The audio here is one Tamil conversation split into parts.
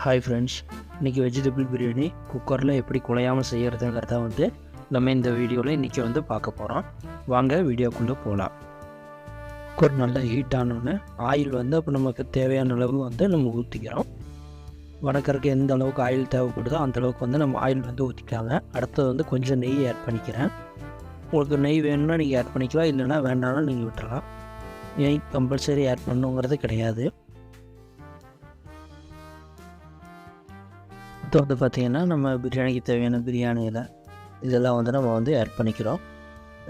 ஹாய் ஃப்ரெண்ட்ஸ் இன்றைக்கி வெஜிடபிள் பிரியாணி குக்கரில் எப்படி குலையாமல் செய்கிறதுங்கிறத வந்து நம்ம இந்த வீடியோவில் இன்றைக்கி வந்து பார்க்க போகிறோம் வாங்க வீடியோக்குள்ளே போகலாம் குக்கர் நல்லா ஹீட் ஆனோன்னு ஆயில் வந்து அப்போ நமக்கு தேவையான அளவு வந்து நம்ம ஊற்றிக்கிறோம் வணக்கறதுக்கு எந்த அளவுக்கு ஆயில் தேவைப்படுதோ அந்தளவுக்கு வந்து நம்ம ஆயில் வந்து ஊற்றிக்காங்க அடுத்தது வந்து கொஞ்சம் நெய் ஆட் பண்ணிக்கிறேன். உங்களுக்கு நெய் வேணும்னா நீங்கள் ஆட் பண்ணிக்கலாம் இல்லைன்னா வேண்டாம்னா நீங்கள் விட்டுறலாம். நெய் கம்பல்சரி ஆட் பண்ணுங்கிறது கிடையாது. அடுத்து வந்து பார்த்திங்கன்னா நம்ம பிரியாணிக்கு தேவையான பிரியாணியில் இதெல்லாம் வந்து நம்ம வந்து ஆட் பண்ணிக்கிறோம்.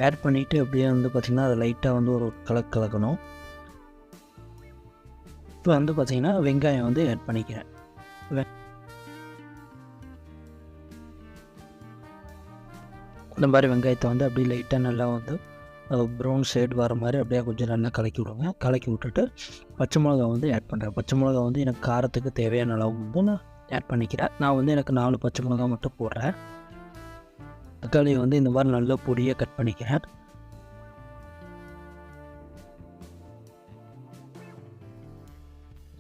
ஆட் பண்ணிவிட்டு அப்படியே வந்து பார்த்திங்கன்னா அதை லைட்டாக வந்து ஒரு கலக்கு கலக்கணும். இப்போ வந்து பார்த்திங்கன்னா வெங்காயம் வந்து ஆட் பண்ணிக்கிறேன். இந்த மாதிரி வெங்காயத்தை வந்து அப்படியே லைட்டாக நல்லா வந்து ப்ரௌன் ஷேட் வர மாதிரி அப்படியே கொஞ்சம் நல்லா கலக்கி விடுங்க. கலக்கி விட்டுட்டு பச்சை மிளகா வந்து ஆட் பண்ணுறேன் பச்சை மிளகா வந்து எனக்கு காரத்துக்கு தேவையான அளவு வந்து நான் ஆட் பண்ணிக்கிறேன். நான் வந்து எனக்கு நாலு பச்சை மிளகா மட்டும் போடுறேன். தக்காளியை வந்து இந்த மாதிரி நல்ல பொடியாக கட் பண்ணிக்கிறேன்.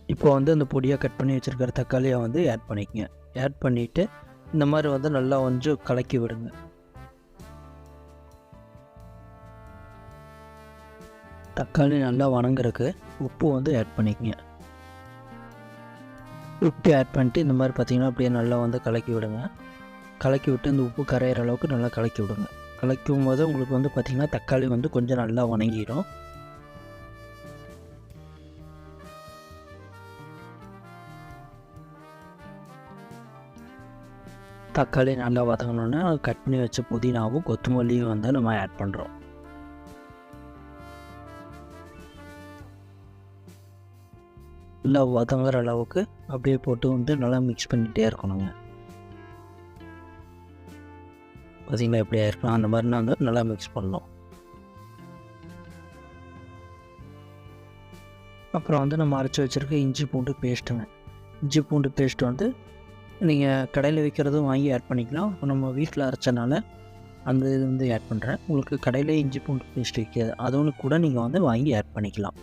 இப்போ வந்து அந்த பொடியாக கட் பண்ணி வச்சுருக்கிற தக்காளியை வந்து ஆட் பண்ணிக்கங்க. ஆட் பண்ணிவிட்டு இந்த மாதிரி வந்து நல்லா கொஞ்சம் கலக்கி விடுங்க. தக்காளி நல்லா வணங்குறதுக்கு உப்பு வந்து ஆட் பண்ணிக்கங்க. உப்பு ஆட் பண்ணிட்டு இந்த மாதிரி பார்த்தீங்கன்னா அப்படியே நல்லா வந்து கலக்கி விடுங்க. கலக்கி விட்டு இந்த உப்பு கரையிற அளவுக்கு நல்லா கலக்கி விடுங்க. கலக்கும் போது உங்களுக்கு வந்து பார்த்திங்கன்னா தக்காளி வந்து கொஞ்சம் நல்லா வணங்கிடும் தக்காளி நல்லா வதங்கினோன்னே கட் பண்ணி வச்ச புதினாவும் கொத்தமல்லியும் வந்து நம்ம ஆட் பண்ணுறோம் நல்லா வதங்குற அளவுக்கு அப்படியே போட்டு வந்து நல்லா மிக்ஸ் பண்ணிகிட்டே இருக்கணுங்க. பார்த்தீங்களா எப்படி ஆயிருக்கலாம்? அந்த மாதிரி நான் வந்து நல்லா மிக்ஸ் பண்ணணும். அப்புறம் வந்து நம்ம அரைச்சி வச்சுருக்க இஞ்சி பூண்டு பேஸ்ட்டுங்க இஞ்சி பூண்டு பேஸ்ட் வந்து நீங்கள் கடையில் விற்கிறதும் வாங்கி ஆட் பண்ணிக்கலாம். இப்போ நம்ம வீட்டில் அரைச்சனால அந்த இது வந்து ஆட் பண்ணுறேன் உங்களுக்கு கடையில் இஞ்சி பூண்டு பேஸ்ட் விற்காது அதுவும் கூட நீங்கள் வந்து வாங்கி ஆட் பண்ணிக்கலாம்.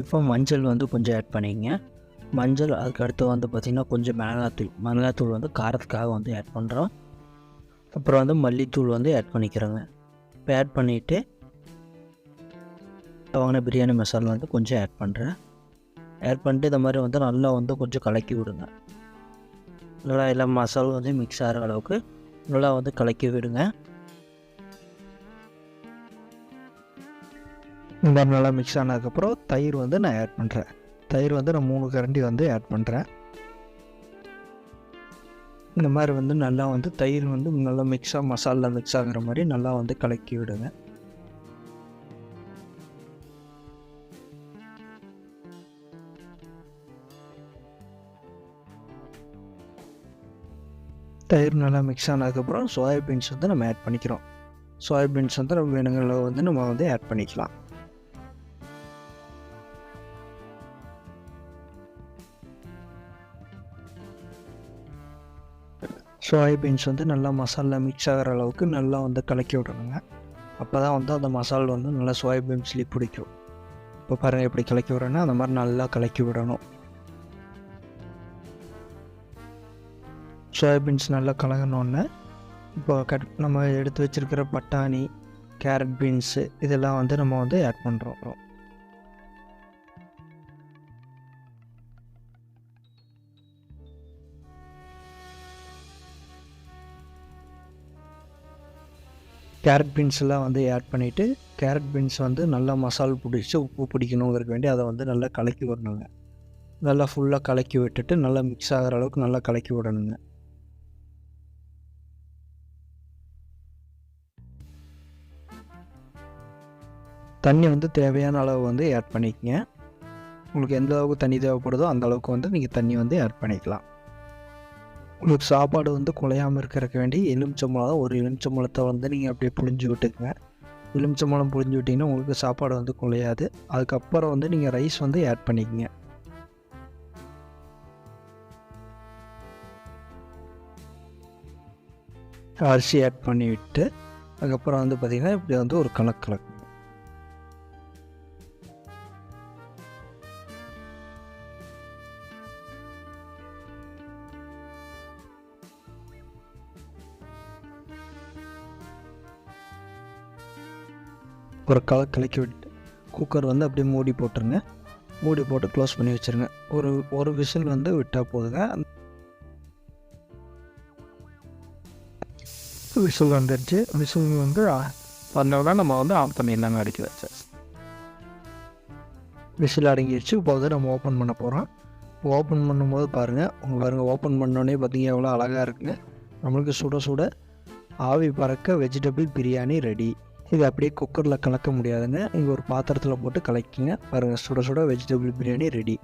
இப்போ மஞ்சள் வந்து கொஞ்சம் ஆட் பண்ணிக்கங்க மஞ்சள் அதுக்கு அடுத்து வந்து பார்த்திங்கன்னா கொஞ்சம் மிளகாத்தூள் மிளகாத்தூள் வந்து காரத்துக்காக வந்து ஆட் பண்ணுறோம் அப்புறம் வந்து மல்லித்தூள் வந்து ஆட் பண்ணிக்கிறோங்க. இப்போ ஆட் பண்ணிவிட்டு வாங்கின பிரியாணி மசாலா வந்து கொஞ்சம் ஆட் பண்ணுறேன் ஆட் பண்ணிட்டு இந்த மாதிரி வந்து நல்லா வந்து கொஞ்சம் கலக்கி விடுங்க. நல்லா எல்லாம் மசாலா வந்து மிக்ஸ் ஆகிற அளவுக்கு நல்லா வந்து கலக்கி விடுங்க. இந்த மாதிரி நல்லா மிக்ஸ் ஆனதுக்கப்புறம் தயிர் வந்து நான் ஆட் பண்ணுறேன் தயிர் வந்து நான் மூணு கரண்டி வந்து ஆட் பண்ணுறேன் இந்த மாதிரி வந்து நல்லா வந்து தயிர் வந்து நல்லா மிக்ஸாக மசாலா மிக்ஸ் ஆகுற மாதிரி நல்லா வந்து கலக்கி விடுங்க. தயிர் நல்லா மிக்ஸ் ஆனதுக்கப்புறம் சோயாபீன்ஸ் வந்து நம்ம ஆட் பண்ணிக்கிறோம். சோயாபீன்ஸ் வந்து நம்ம வேணுங்களை வந்து நம்ம வந்து ஆட் பண்ணிக்கலாம். சோயாபீன்ஸ் வந்து நல்லா மசாலா மிக்ஸ் ஆகிற அளவுக்கு நல்லா வந்து கலக்கி விடணுங்க. அப்போ தான் வந்து அந்த மசாலா வந்து நல்லா சோயாபீன்ஸ்லேயே பிடிக்கும். இப்போ பாருங்கள் எப்படி கலக்கி விட்றேன்னா அந்த மாதிரி நல்லா கலக்கி விடணும். சோயாபீன்ஸ் நல்லா கலங்கினோடனே இப்போ கட் நம்ம எடுத்து வச்சுருக்கிற பட்டாணி கேரட் பீன்ஸு இதெல்லாம் வந்து நம்ம வந்து ஆட் பண்ணுறோம் கேரட் பீன்ஸ்லாம் வந்து ஆட் பண்ணிவிட்டு கேரட் பீன்ஸ் வந்து நல்லா மசால் பிடிச்சி உப்பு பிடிக்கணுங்கிறதுக்கு வேண்டி அதை வந்து நல்லா கலக்கி விடணுங்க. நல்லா ஃபுல்லாக கலக்கி விட்டுட்டு நல்லா மிக்ஸ் ஆகிற அளவுக்கு நல்லா கலக்கி விடணுங்க. தண்ணி வந்து தேவையான அளவு வந்து ஆட் பண்ணிக்கங்க. உங்களுக்கு எந்த அளவுக்கு தண்ணி தேவைப்படுதோ அந்த அளவுக்கு வந்து நீங்கள் தண்ணி வந்து ஆட் பண்ணிக்கலாம். உங்களுக்கு சாப்பாடு வந்து குலையாமல் இருக்கிறக்க வேண்டி எலுமிச்சம்பழம் ஒரு எலுமிச்சம்பழத்தை வந்து நீங்கள் அப்படியே புழிஞ்சு விட்டுக்குங்க. எலுமிச்சம்பழம் புழிஞ்சு விட்டிங்கன்னா உங்களுக்கு சாப்பாடு வந்து குலையாது. அதுக்கப்புறம் வந்து நீங்கள் ரைஸ் வந்து ஆட் பண்ணிக்கங்க. அரிசி ஆட் பண்ணிவிட்டு அதுக்கப்புறம் வந்து பார்த்திங்கன்னா இப்படி வந்து ஒரு கணக்கு கலக்கு ஒரு கல கலக்கி விட்டு குக்கர் வந்து அப்படியே மூடி போட்டுருங்க. மூடி போட்டு க்ளோஸ் பண்ணி வச்சுருங்க. ஒரு ஒரு விசில் வந்து விட்டால் போதுங்க. விசில் வந்துடுச்சு விசில் வந்து வந்தோடனே நம்ம வந்து ஆஃப் பண்ணிடலாங்க அடிக்க வச்சேன் விசில் அடங்கிடுச்சு இப்போ வந்து நம்ம ஓப்பன் பண்ண போகிறோம் ஓப்பன் பண்ணும்போது பாருங்கள் உங்கள் பாருங்கள் ஓப்பன் பண்ணோடனே பார்த்தீங்க எவ்வளோ அழகாக இருக்குங்க. நம்மளுக்கு சுட சுட ஆவி பறக்க வெஜிடபிள் பிரியாணி ரெடி இது அப்படியே குக்கரில் கலக்க முடியாதுங்க. இங்கே ஒரு பாத்திரத்தில் போட்டு கலக்கிங்க. பாருங்கள் சுட சுட வெஜிடபிள் பிரியாணி ரெடி